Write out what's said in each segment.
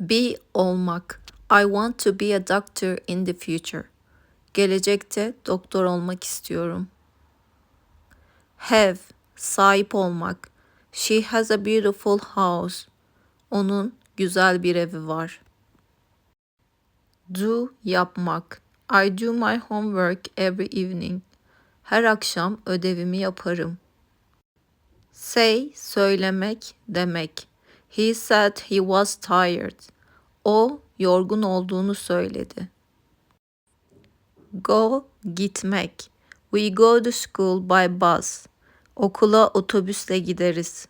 Be olmak. I want to be a doctor in the future. Gelecekte doktor olmak istiyorum. Have. Sahip olmak. She has a beautiful house. Onun güzel bir evi var. Do yapmak. I do my homework every evening. Her akşam ödevimi yaparım. Say söylemek demek. He said he was tired. O yorgun olduğunu söyledi. Go gitmek. We go to school by bus. Okula otobüsle gideriz.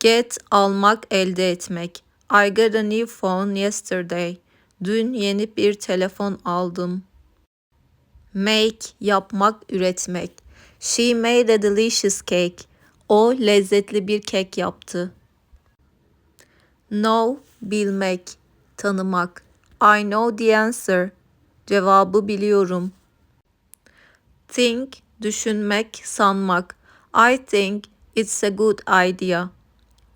Get almak, elde etmek. I got a new phone yesterday. Dün yeni bir telefon aldım. Make yapmak, üretmek. She made a delicious cake. O lezzetli bir kek yaptı. Know bilmek, tanımak. I know the answer. Cevabı biliyorum. Think düşünmek, sanmak. I think it's a good idea.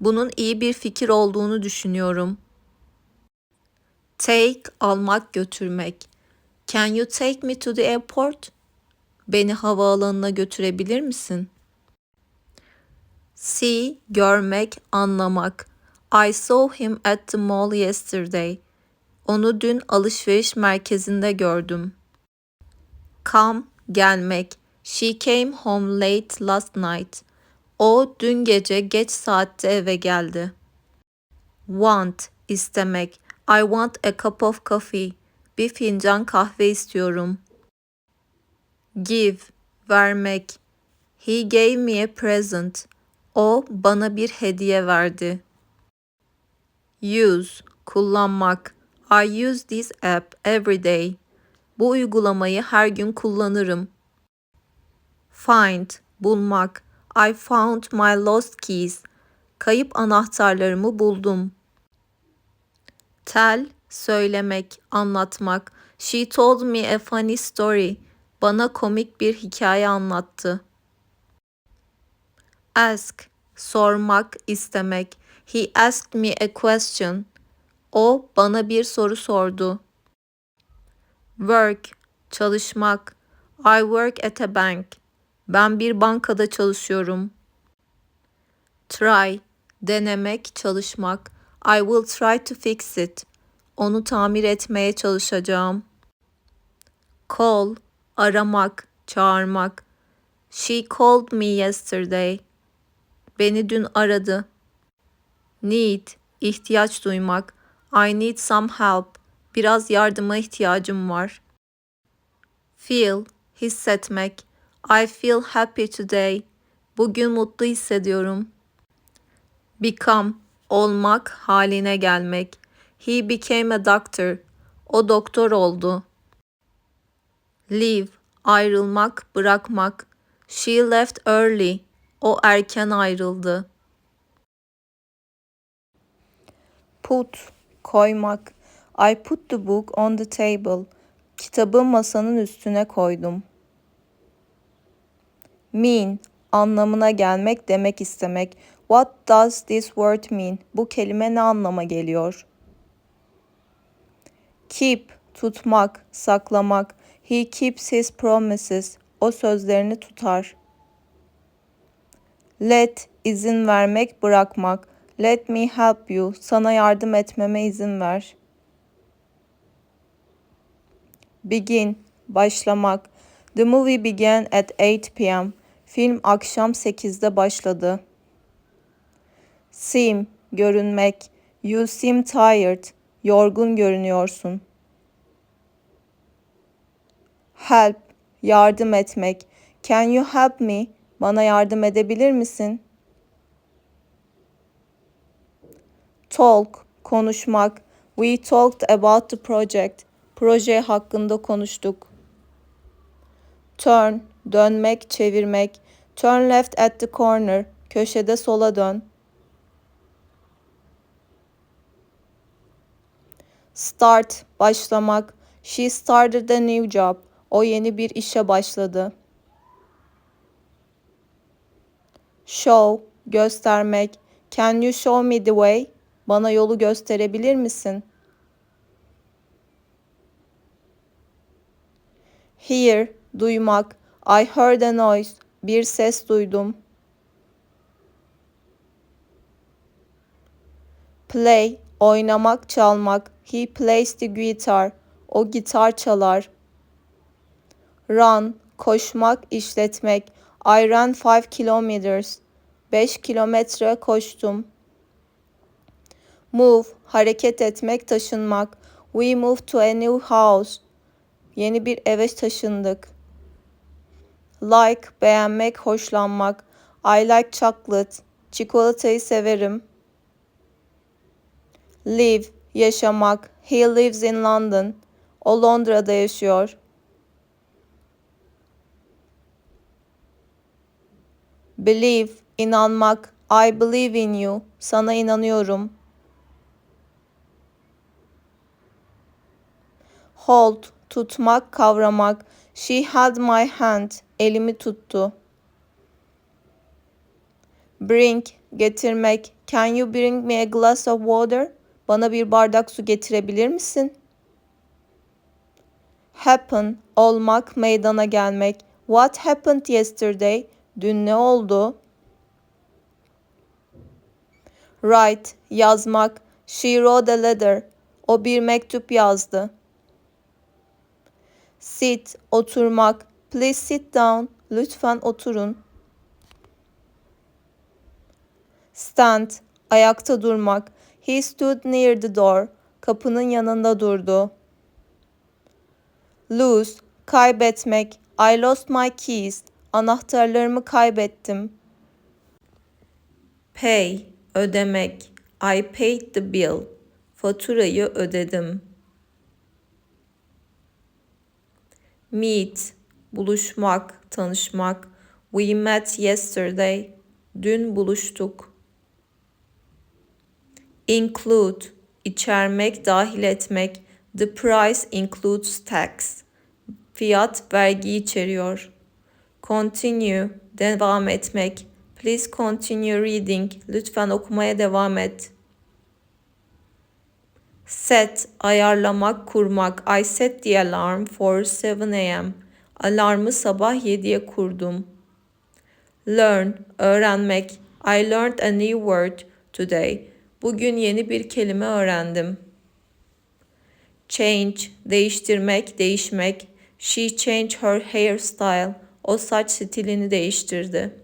Bunun iyi bir fikir olduğunu düşünüyorum. Take almak, götürmek. Can you take me to the airport? Beni havaalanına götürebilir misin? See görmek, anlamak. I saw him at the mall yesterday. Onu dün alışveriş merkezinde gördüm. Come gelmek. She came home late last night. O dün gece geç saatte eve geldi. Want istemek. I want a cup of coffee. Bir fincan kahve istiyorum. Give vermek. He gave me a present. O bana bir hediye verdi. Use kullanmak. I use this app every day. Bu uygulamayı her gün kullanırım. Find bulmak. I found my lost keys. Kayıp anahtarlarımı buldum. Tell söylemek, anlatmak. She told me a funny story. Bana komik bir hikaye anlattı. Ask sormak, istemek. He asked me a question. O bana bir soru sordu. Work, çalışmak. I work at a bank. Ben bir bankada çalışıyorum. Try, denemek, çalışmak. I will try to fix it. Onu tamir etmeye çalışacağım. Call, aramak, çağırmak. She called me yesterday. Beni dün aradı. Need, ihtiyaç duymak. I need some help. Biraz yardıma ihtiyacım var. Feel, hissetmek. I feel happy today. Bugün mutlu hissediyorum. Become, olmak, haline gelmek. He became a doctor. O doktor oldu. Leave, ayrılmak, bırakmak. She left early. O erken ayrıldı. Put, koymak. I put the book on the table. Kitabı masanın üstüne koydum. Mean, anlamına gelmek, demek istemek. What does this word mean? Bu kelime ne anlama geliyor? Keep, tutmak, saklamak. He keeps his promises. O sözlerini tutar. Let, izin vermek, bırakmak. Let me help you. Sana yardım etmeme izin ver. Begin, başlamak. The movie began at 8 p.m. Film akşam 8'de başladı. Seem, görünmek. You seem tired. Yorgun görünüyorsun. Help, yardım etmek. Can you help me? Bana yardım edebilir misin? Talk, konuşmak. We talked about the project. Proje hakkında konuştuk. Turn, dönmek, çevirmek. Turn left at the corner. Köşede sola dön. Start, başlamak. She started a new job. O yeni bir işe başladı. Show, göstermek. Can you show me the way? Bana yolu gösterebilir misin? Hear, duymak. I heard a noise. Bir ses duydum. Play, oynamak, çalmak. He plays the guitar. O gitar çalar. Run, koşmak, işletmek. I ran five kilometers. Beş kilometre koştum. Move, hareket etmek, taşınmak. We moved to a new house. Yeni bir eve taşındık. Like, beğenmek, hoşlanmak. I like chocolate. Çikolatayı severim. Live, yaşamak. He lives in London. O Londra'da yaşıyor. Believe, inanmak. I believe in you. Sana inanıyorum. Hold, tutmak, kavramak. She held my hand. Elimi tuttu. Bring, getirmek. Can you bring me a glass of water? Bana bir bardak su getirebilir misin? Happen, olmak, meydana gelmek. What happened yesterday? Dün ne oldu? Write, yazmak. She wrote a letter. O bir mektup yazdı. Sit, oturmak. Please sit down. Lütfen oturun. Stand, ayakta durmak. He stood near the door. Kapının yanında durdu. Lose, kaybetmek. I lost my keys. Anahtarlarımı kaybettim. Pay, ödemek. I paid the bill. Faturayı ödedim. Meet, buluşmak, tanışmak. We met yesterday. Dün buluştuk. Include, içermek, dahil etmek. The price includes tax. Fiyat vergi içeriyor. Continue, devam etmek. Please continue reading. Lütfen okumaya devam et. Set, ayarlamak, kurmak. I set the alarm for 7 a.m. Alarmı sabah 7'ye kurdum. Learn, öğrenmek. I learned a new word today. Bugün yeni bir kelime öğrendim. Change, değiştirmek, değişmek. She changed her hairstyle. O saç stilini değiştirdi.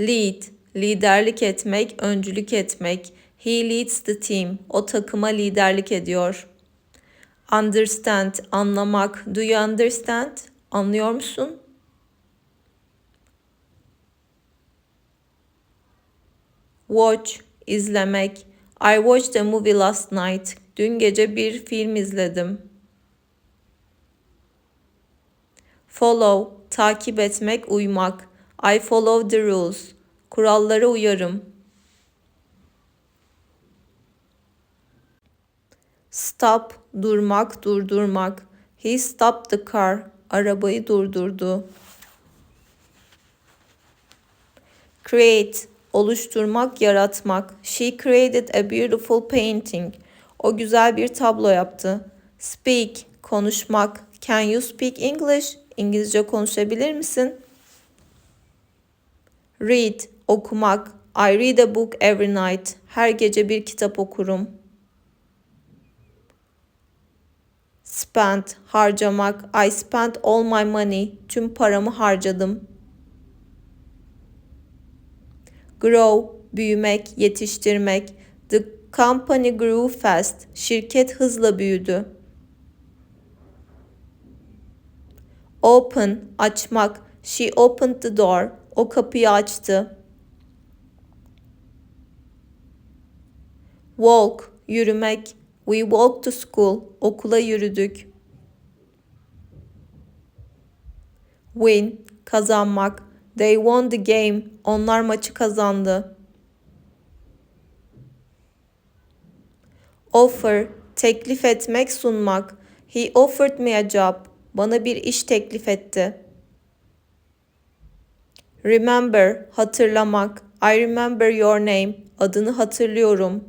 Lead, liderlik etmek, öncülük etmek. He leads the team. O takıma liderlik ediyor. Understand, anlamak. Do you understand? Anlıyor musun? Watch, izlemek. I watched a movie last night. Dün gece bir film izledim. Follow, takip etmek, uymak. I follow the rules. Kurallara uyarım. Stop, durmak, durdurmak. He stopped the car. Arabayı durdurdu. Create, oluşturmak, yaratmak. She created a beautiful painting. O güzel bir tablo yaptı. Speak, konuşmak. Can you speak English? İngilizce konuşabilir misin? Read, okumak. I read a book every night. Her gece bir kitap okurum. Spend, harcamak. I spent all my money. Tüm paramı harcadım. Grow, büyümek, yetiştirmek. The company grew fast. Şirket hızla büyüdü. Open, açmak. She opened the door. O kapıyı açtı. Walk, yürümek. We walked to school. Okula yürüdük. Win, kazanmak. They won the game. Onlar maçı kazandı. Offer, teklif etmek, sunmak. He offered me a job. Bana bir iş teklif etti. Remember, hatırlamak. I remember your name. Adını hatırlıyorum.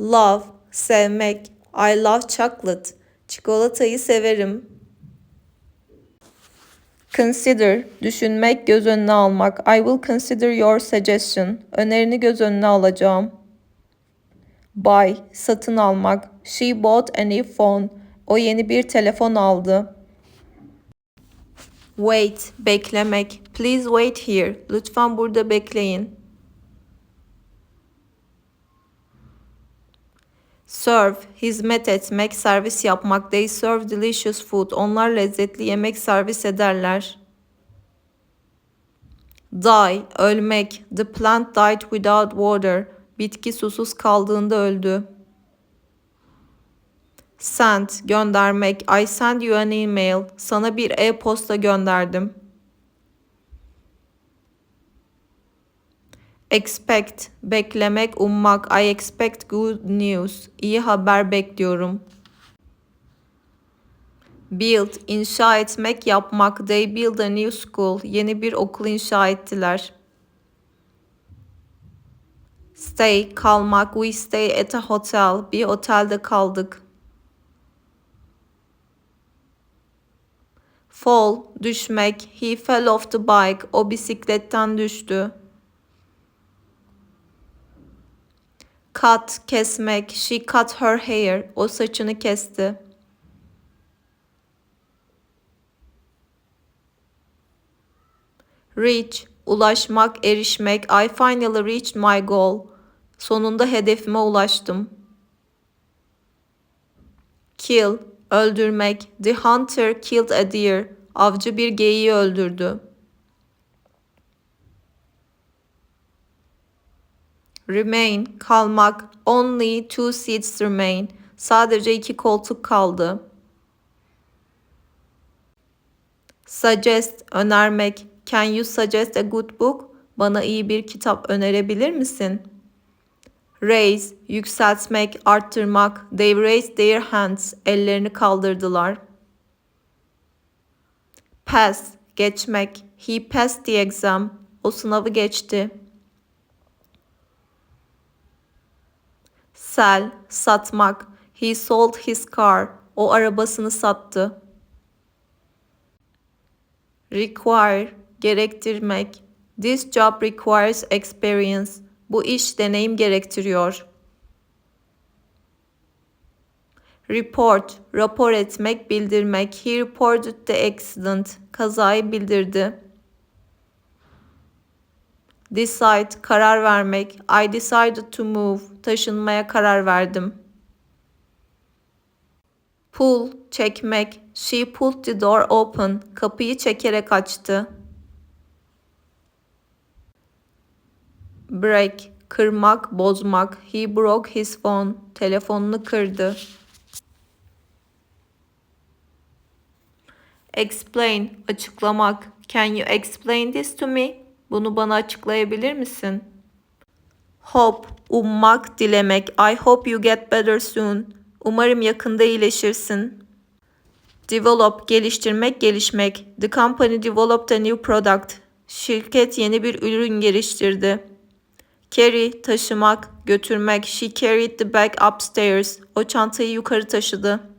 Love, sevmek. I love chocolate. Çikolatayı severim. Consider, düşünmek, göz önüne almak. I will consider your suggestion. Önerini göz önüne alacağım. Buy, satın almak. She bought a new phone. O yeni bir telefon aldı. Wait, beklemek. Please wait here. Lütfen burada bekleyin. Serve, hizmet etmek, servis yapmak. They serve delicious food. Onlar lezzetli yemek servis ederler. Die, ölmek. The plant died without water. Bitki susuz kaldığında öldü. Send, göndermek. I send you an email. Sana bir e-posta gönderdim. Expect, beklemek, ummak. I expect good news. İyi haber bekliyorum. Build, inşa etmek, yapmak. They build a new school. Yeni bir okul inşa ettiler. Stay, kalmak. We stay at a hotel. Bir otelde kaldık. Fall, düşmek. He fell off the bike. O bisikletten düştü. Cut, kesmek. She cut her hair. O saçını kesti. Reach, ulaşmak, erişmek. I finally reached my goal. Sonunda hedefime ulaştım. Kill, öldürmek. The hunter killed a deer. Avcı bir geyiği öldürdü. Remain, kalmak. Only two seats remain. Sadece iki koltuk kaldı. Suggest, önermek. Can you suggest a good book? Bana iyi bir kitap önerebilir misin? Raise, yükseltmek, arttırmak. They raised their hands. Ellerini kaldırdılar. Pass, geçmek. He passed the exam. O sınavı geçti. Sell, satmak. He sold his car. O arabasını sattı. Require, gerektirmek. This job requires experience. Bu iş deneyim gerektiriyor. Report, rapor etmek, bildirmek. He reported the accident. Kazayı bildirdi. Decide, karar vermek. I decided to move. Taşınmaya karar verdim. Pull, çekmek. She pulled the door open. Kapıyı çekerek açtı. Break, kırmak, bozmak. He broke his phone. Telefonunu kırdı. Explain, açıklamak. Can you explain this to me? Bunu bana açıklayabilir misin? Hope, ummak, dilemek. I hope you get better soon. Umarım yakında iyileşirsin. Develop, geliştirmek, gelişmek. The company developed a new product. Şirket yeni bir ürün geliştirdi. Carry, taşımak, götürmek. She carried the bag upstairs. O çantayı yukarı taşıdı.